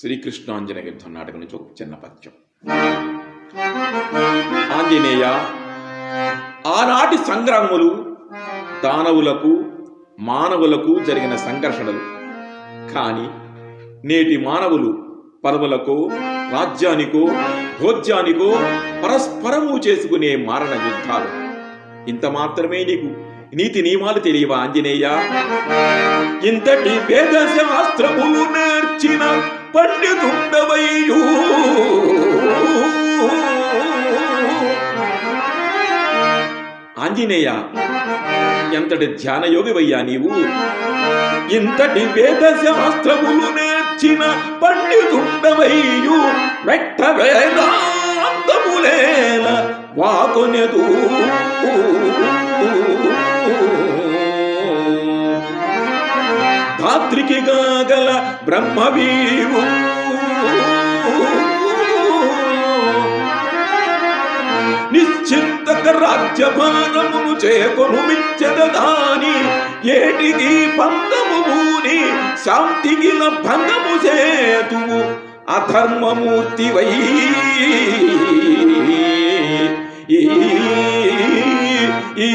శ్రీకృష్ణాంజన యుద్ధం నాటకం నుంచి ఒక చిన్న పద్యం. ఆంజనేయ ఆనాటి సంగ్రామములు దానవులకు మానవులకు జరిగిన సంఘర్షణలు. కానీ నేటి మానవులు పదవులకో రాజ్యానికో భోజ్యానికో పరస్పరము చేసుకునే మారణ యుద్ధాలు. ఇంత మాత్రమే నీకు నీతి నియమాలు తెలియవా ఆంజనేయ? ఇంతటి వేద శాస్త్రములు నేర్చిన పండితుండవయ్యూ. ఆంజనేయ ఎంతటి ధ్యాన యోగివయ్యా నీవు? ఇంతటి వేద శాస్త్రములు నేర్చిన పండితుండవయ్యు. వెట్ట వేదాంతములేల వాకొనెదు ధాత్రికి గాగల బ్రహ్మవీవు నిశ్చింతక రాజ్యభారమును చేకొను మిచ్చదాని ఏటికి పందము మూని శాంతిగిల భంగము సేతువు అధర్మమూర్తి వై ఈ ఈ